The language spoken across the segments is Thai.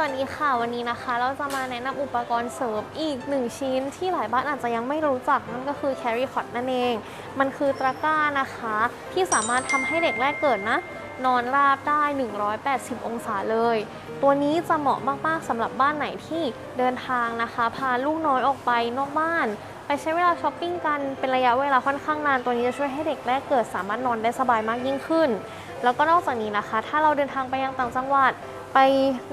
วัสดีค่ะ วันนี้นะคะ เราจะมาแนะนำอุปกรณ์เสริมอีกหนึ่งชิ้นที่หลายบ้านอาจจะยังไม่รู้จักนั่นก็คือ carry cot นั่นเอง มันคือตะกร้านะคะ ที่สามารถทำให้เด็กแรกเกิดนะ นอนราบได้ 180 องศาเลย ตัวนี้จะเหมาะมาก ๆสำหรับบ้านไหนที่เดินทางนะคะ พาลูกน้อยออกไปนอกบ้าน ไปใช้เวลาช้อปปิ้งกันเป็นระยะเวลาค่อนข้างนาน ตัวนี้จะช่วยให้เด็กแรกเกิดสามารถนอนได้สบายมากยิ่งขึ้น แล้วก็นอกจากนี้นะคะ ถ้าเราเดินทางไปยังต่างจังหวัด ไป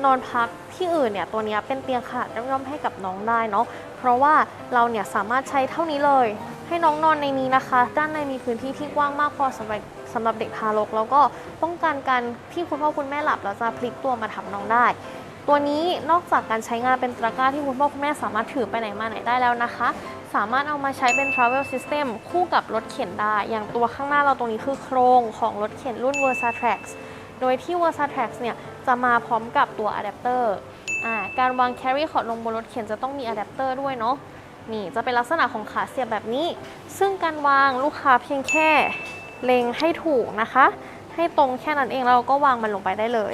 นอนพักที่อื่นเนี่ยตัวนี้เป็นเตียงขนาดย่อมๆให้กับน้องได้เนาะเพราะว่าเราเนี่ยสามารถใช้เท่านี้เลย ให้น้องนอนในนี้นะคะ ด้านในมีพื้นที่ที่กว้างมากพอสำหรับสำหรับเด็กทารก แล้วก็ป้องกันการที่คุณพ่อคุณแม่หลับแล้วจะพลิกตัวมาทับน้องได้ ตัวนี้นอกจากการใช้งานเป็นตะกร้าที่คุณพ่อคุณแม่สามารถถือไปไหนมาไหนได้แล้วนะคะ สามารถเอามาใช้เป็น travel system คู่กับรถเข็นได้ อย่างตัวข้างหน้าเราตรงนี้คือโครงของรถเข็นรุ่น Versatrax โดยที่ Versatrax เนี่ย จะมาพร้อมกับตัวอะแดปเตอร์การวาง carry cot ลงบนรถเข็นจะต้องมีอะแดปเตอร์ด้วยเนาะนี่จะเป็นลักษณะของขาเสียบแบบนี้ ซึ่งการวางลูกค้าเพียงแค่เล็งให้ถูกนะคะ ให้ตรงแค่นั้นเองแล้วเราก็วางมันลงไปได้เลย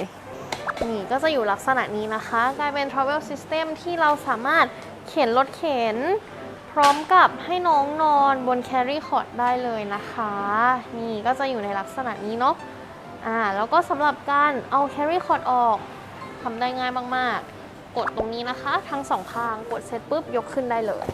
นี่ก็จะอยู่ลักษณะนี้นะคะกลายเป็น travel system ที่เราสามารถเข็นรถเข็น พร้อมกับให้น้องนอนบน carry cot ได้เลยนะคะ นี่ก็จะอยู่ในลักษณะนี้เนาะ อ่าแล้วก็สำหรับการเอา carry cot ออกทำได้ง่ายมากๆ กดตรงนี้นะคะ ทั้งสองข้างกดเสร็จปุ๊บยกขึ้นได้เลย